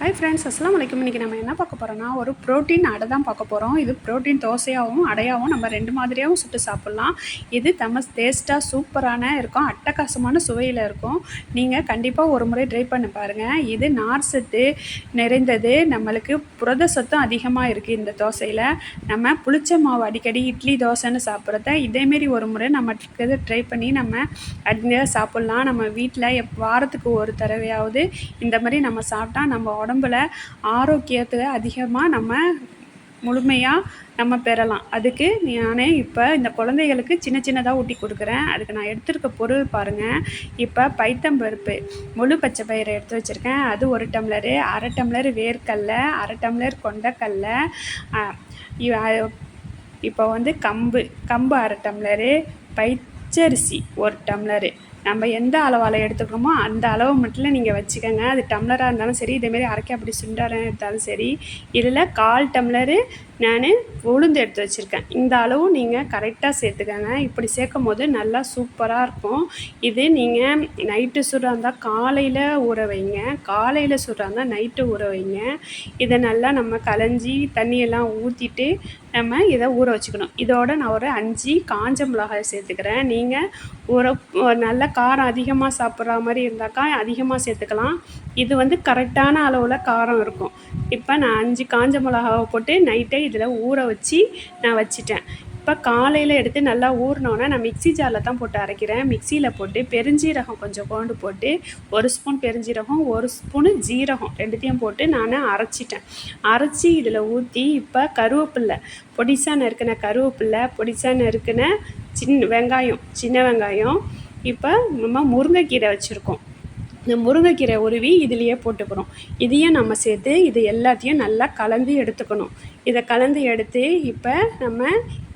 Hi friends அஸ்லாம் வலைக்கும் இன்றைக்கி நம்ம என்ன பார்க்க போகிறோம்னா ஒரு ப்ரோட்டீன் அடை தான் பார்க்க போகிறோம் இது ப்ரோட்டீன் தோசையாகவும் அடையாகவும் நம்ம ரெண்டு மாதிரியாகவும் சுட்டு சாப்பிட்லாம். இது தமஸ் டேஸ்ட்டாக சூப்பரான இருக்கும். அட்டகாசமான சுவையில் இருக்கும். நீங்கள் கண்டிப்பாக ஒரு முறை ட்ரை பண்ணி பாருங்கள் இது நார் சத்து நிறைந்தது. நம்மளுக்கு புரத சத்தும் அதிகமாக இருக்குது இந்த தோசையில். நம்ம புளிச்ச மாவு அடிக்கடி இட்லி தோசைன்னு சாப்பிட்றத இதேமாரி ஒரு முறை நம்ம ட்ரை பண்ணி நம்ம அங்கே சாப்பிட்லாம். நம்ம வீட்டில் எப் வாரத்துக்கு ஒரு தடவையாவது இந்த மாதிரி நம்ம சாப்பிட்டா நம்ம உடம்புல ஆரோக்கியத்தை அதிகமாக நம்ம முழுமையாக நம்ம பெறலாம். அதுக்கு நானே இப்போ இந்த குழந்தைகளுக்கு சின்ன சின்னதாக ஊட்டி கொடுக்குறேன். அதுக்கு நான் எடுத்துருக்க பொருள் பாருங்கள் இப்போ பைத்தம்பருப்பு முழு பச்சை பயிரை எடுத்து வச்சுருக்கேன். அது ஒரு டம்ளரு அரை டம்ளர் வேர்க்கடல அரை டம்ளர் கொண்டக்கடல இப்போ வந்து கம்பு கம்பு அரை டம்ளரு பைச்சரிசி ஒரு டம்ளரு. நம்ம எந்த அளவால் எடுத்துக்கிறோமோ அந்த அளவு மட்டும் நீங்கள் வச்சுக்கோங்க. அது டம்ளராக இருந்தாலும் சரி இதேமாரி அரைக்க அப்படி சுண்டாரம் எடுத்தாலும் சரி. இதில் கால் டம்ளரு நான் உளுந்து எடுத்து வச்சுருக்கேன். இந்த அளவு நீங்கள் கரெக்டாக சேர்த்துக்கங்க. இப்படி சேர்க்கும் போது நல்லா சூப்பராக இருக்கும். இது நீங்கள் நைட்டு சுடுறா இருந்தால் காலையில் ஊற வைங்க. காலையில் சுடுறா இருந்தால் நைட்டு ஊற வைங்க. இதை நல்லா நம்ம கலைஞ்சி தண்ணியெல்லாம் ஊற்றிட்டு நம்ம இதை ஊற வச்சுக்கணும். இதோட நான் ஒரு அஞ்சு காஞ்ச மிளகாய் சேர்த்துக்கிறேன். நீங்கள் ஊற நல்ல காரம் அதிகமாக சாப்பிட்ற மாதிரி இருந்தாக்கா அதிகமாக சேர்த்துக்கலாம். இது வந்து கரெக்டான அளவில் காரம் இருக்கும். இப்போ நான் அஞ்சு காஞ்ச மிளகாவை போட்டு நைட்டே இதில் ஊற வச்சு நான் வச்சுட்டேன். இப்போ காலையில் எடுத்து நல்லா ஊறினோன்னா நான் மிக்சி ஜாரில் தான் போட்டு அரைக்கிறேன். மிக்சியில் போட்டு பெருஞ்சீரகம் கொஞ்சம் கொண்டு போட்டு ஒரு ஸ்பூன் பெருஞ்சீரகம் ஒரு ஸ்பூனு ஜீரகம் ரெண்டுத்தையும் போட்டு நான் அரைச்சிட்டேன். அரைச்சி இதில் ஊற்றி இப்போ கருவேப்பில்லை பொடிசா நறுக்கின கருவேப்பில்லை பொடிசா நறுக்கின சின்ன வெங்காயம் சின்ன வெங்காயம் இப்போ நம்ம முருங்கைக்கீரை வச்சுருக்கோம். இந்த முருங்கைக்கீரை உருவி இதுலேயே போட்டுக்கிறோம் இதையும் நம்ம சேர்த்து இது எல்லாத்தையும் நல்லா கலந்து எடுத்துக்கணும். இதை கலந்து எடுத்து இப்போ நம்ம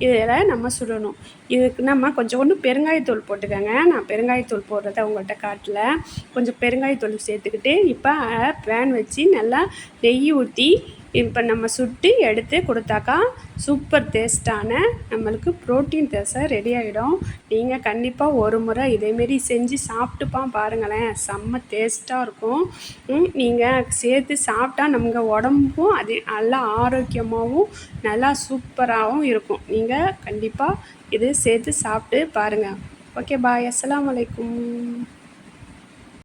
இதில் நம்ம சுடணும். இதுக்கு நம்ம கொஞ்சம் கொண்டு பெருங்காயத்தூள் போட்டுக்கோங்க. நான் பெருங்காயத்தூள் போடுறத உங்கள்கிட்ட காட்டல. கொஞ்சம் பெருங்காயத்தூள் சேர்த்துக்கிட்டு இப்போ பேன் வச்சு நல்லா நெய் ஊற்றி இப்போ நம்ம சுட்டு எடுத்து கொடுத்தாக்கா சூப்பர் டேஸ்ட்டான நம்மளுக்கு ப்ரோட்டீன் தோசை ரெடி ஆகிடும் நீங்கள் கண்டிப்பாக ஒரு முறை இதேமாரி செஞ்சு சாப்பிட்டுப்பான் பாருங்களேன். செம்ம டேஸ்ட்டாக இருக்கும். நீங்கள் சேர்த்து சாப்பிட்டா நம்ம உடம்பும் அது நல்லா ஆரோக்கியமாகவும் நல்லா சூப்பராகவும் இருக்கும். நீங்கள் கண்டிப்பாக இது சேர்த்து சாப்பிட்டு பாருங்கள் ஓகே பாய் அஸ்லாம் வலைக்கும்